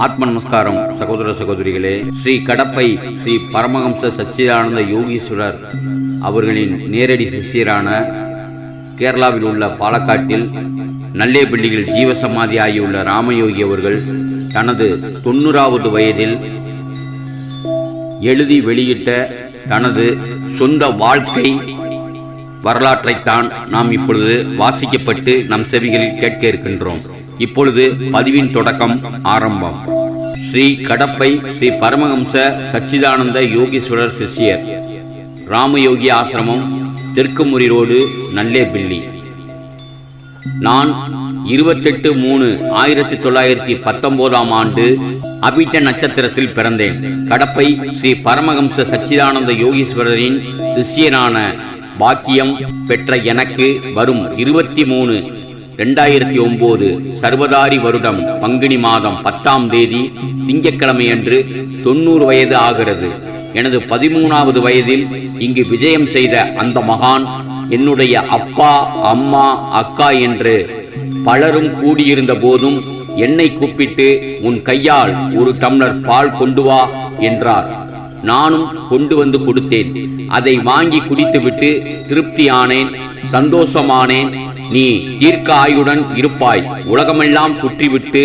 ஆத்ம நமஸ்காரம் சகோதர சகோதரிகளே ஸ்ரீ கடப்பை ஸ்ரீ பரமஹம்ச சச்சிதானந்த யோகீஸ்வரர் அவர்களின் நேரடி சிஷியரான கேரளாவில் உள்ள பாலக்காட்டில் நல்லேபள்ளியில் ஜீவசமாதி ஆகியுள்ள ராமயோகி அவர்கள் தனது தொண்ணூறாவது வயதில் எழுதி வெளியிட்ட தனது சொந்த வாழ்க்கை வரலாற்றைத்தான் நாம் இப்பொழுது வாசிக்கப்பட்டு நம் செவிகளில் கேட்க இருக்கின்றோம். இப்பொழுது பதிவின் தொடக்கம் ஆரம்பம். ஸ்ரீ கடப்பை ஸ்ரீ பரமஹம்ச சச்சிதானந்த யோகீஸ்வரர் சிஷ்யர். ராமயோகி ஆசிரமம் தெற்குமுறி ரோடு நல்லேபிள்ளி நான் இருபத்தெட்டு மூணு ஆயிரத்தி தொள்ளாயிரத்தி பத்தொன்பதாம் ஆண்டு அபிட்ட நட்சத்திரத்தில் பிறந்தேன். கடப்பை ஸ்ரீ பரமஹம்ச சச்சிதானந்த யோகீஸ்வரரின் சிஷ்யனான பாக்கியம் பெற்ற எனக்கு வரும் இருபத்தி மூணு ரெண்டாயிரத்தி ஒன்பது சர்வதாரி வருடம் பங்குனி மாதம் பத்தாம் தேதி திங்கட்கிழமையன்று தொண்ணூறு வயது ஆகிறது. எனது பதிமூணாவது வயதில் இங்கு விஜயம் செய்த அந்த மகான் என்னுடைய அப்பா அம்மா அக்கா என்று பலரும் கூடியிருந்த போதும் என்னை கூப்பிட்டு உன் கையால் ஒரு டம்ளர் பால் கொண்டு வா என்றார். நானும் கொண்டு வந்து கொடுத்தேன். அதை வாங்கி குடித்துவிட்டு திருப்தியானேன் சந்தோஷமானேன் நீ தீர்க்க ஆயுடன் இருப்பாய். உலகமெல்லாம் சுற்றிவிட்டு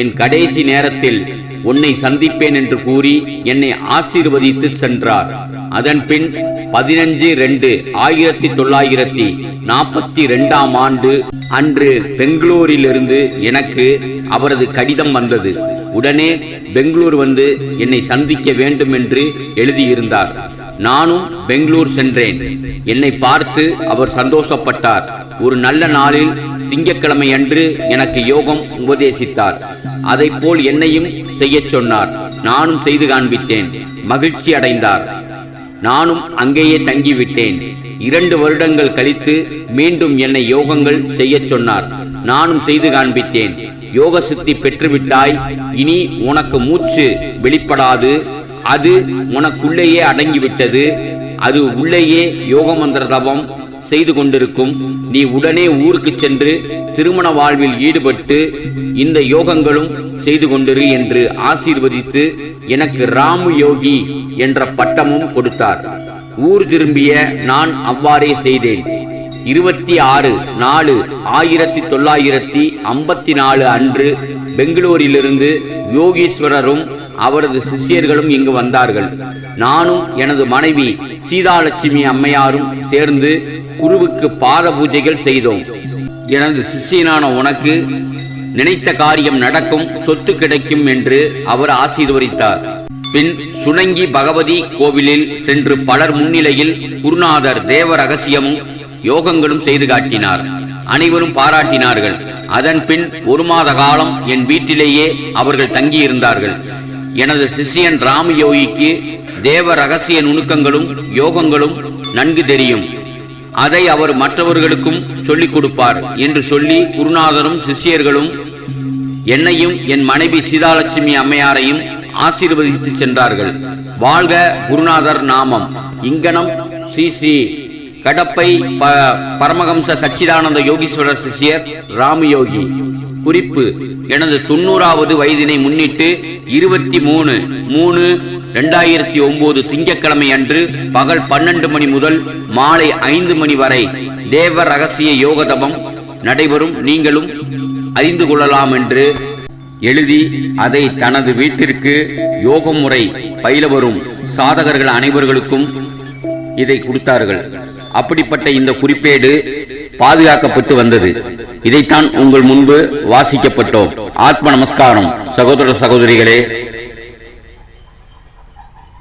என் கடைசி நேரத்தில் உன்னை சந்திப்பேன் என்று கூறி என்னை ஆசீர்வதித்து சென்றார். அதன் பின் பதினஞ்சு ரெண்டு ஆயிரத்தி தொள்ளாயிரத்தி நாற்பத்தி ரெண்டாம் ஆண்டு அன்று பெங்களூரிலிருந்து எனக்கு அவரது கடிதம் வந்தது. உடனே பெங்களூர் வந்து என்னை சந்திக்க வேண்டும் என்று எழுதியிருந்தார். நானும் பெங்களூர் சென்றேன். என்னை பார்த்து அவர் சந்தோஷப்பட்டார். ஒரு நல்ல நாளில் திங்கக்கிழமை அன்று எனக்கு யோகம் உபதேசித்தார். அதை போல் என்னையும் செய்யச் சொன்னார். நானும் செய்து காண்பித்தேன். மகிழ்ச்சி அடைந்தார். நானும் அங்கேயே தங்கிவிட்டேன். இரண்டு வருடங்கள் கழித்து மீண்டும் என்னை யோகங்கள் செய்யச் சொன்னார். நானும் செய்து காண்பித்தேன். யோக சித்தி பெற்றுவிட்டாய். இனி உனக்கு மூச்சு வெளிப்படாது. அது உனக்குள்ளேயே அடங்கிவிட்டது. அது உள்ளேயே யோக மந்திர செய்து கொண்டிருக்கும். நீ உடனே ஊருக்கு சென்று திருமண வாழ்வில் ஈடுபட்டு இந்த யோகங்களும் செய்து கொண்டிரு என்று ஆசீர்வதித்து எனக்கு ராமு யோகி என்ற பட்டமும் கொடுத்தார். ஊர் திரும்பிய நான் அவ்வாறே செய்தேன். இருபத்தி ஆறு நாலு ஆயிரத்தி தொள்ளாயிரத்தி ஐம்பத்தி நாலு அன்று பெங்களூரிலிருந்து யோகீஸ்வரரும் அவரது சிஷ்யர்களும் இங்கு வந்தார்கள். நானும் எனது மனைவி சீதாலட்சுமி அம்மையாரும் சேர்ந்து குருவுக்கு பாத பூஜைகள் செய்தோம். எனது சிஷ்யனான உனக்கு நினைத்த காரியம் நடக்கும் சொத்து கிடைக்கும் என்று அவர் ஆசீர்வதித்தார். பின் சுணங்கி பகவதி கோவிலில் சென்று பலர் முன்னிலையில் குருநாதர் தேவ ரகசியமும் யோகங்களும் செய்து காட்டினார். அனைவரும் பாராட்டினார்கள். அதன் பின் ஒரு மாத காலம் என் வீட்டிலேயே அவர்கள் தங்கியிருந்தார்கள். எனது சிஷ்யன் ராமயோகிக்கு தேவ ரகசிய நுணுக்கங்களும் யோகங்களும் நன்கு தெரியும். அதை அவர் மற்றவர்களுக்கும் சொல்லிக் கொடுப்பார் என்று சொல்லி குருநாதரும் சிஷ்யர்களும் என்னையும் என் மனைவி சீதாலட்சுமி அம்மையாரையும் ஆசீர்வதித்து சென்றார்கள். வாழ்க குருநாதர் நாமம். இங்கனம் ஸ்ரீ ஸ்ரீ கடப்பை ப பரமஹம்ச சச்சிதானந்த யோகீஸ்வரர் சிஷியர் ராமயோகி குறிப்பு எனது தொண்ணூறாவது வயதினை முன்னிட்டு இருபத்தி மூணு மூணு ரெண்டாயிரத்தி ஒன்பது திங்கட்கிழமை அன்று பகல் பன்னெண்டு மணி முதல் மாலை ஐந்து மணி வரை தேவ ரகசிய யோகதபம் நடைபெறும். நீங்களும் அறிந்து கொள்ளலாம் என்று எழுதி அதை தனது வீட்டிற்கு யோக முறை பயில வரும் சாதகர்கள் அனைவர்களுக்கும் இதை கொடுத்தார்கள். அப்படிப்பட்ட இந்த குறிப்பேடு பாதுகாக்கப்பட்டு வந்தது. இதைத்தான் உங்கள் முன்பு வாசிக்கப்பட்டோம். ஆத்ம நமஸ்காரம் சகோதர சகோதரிகளே.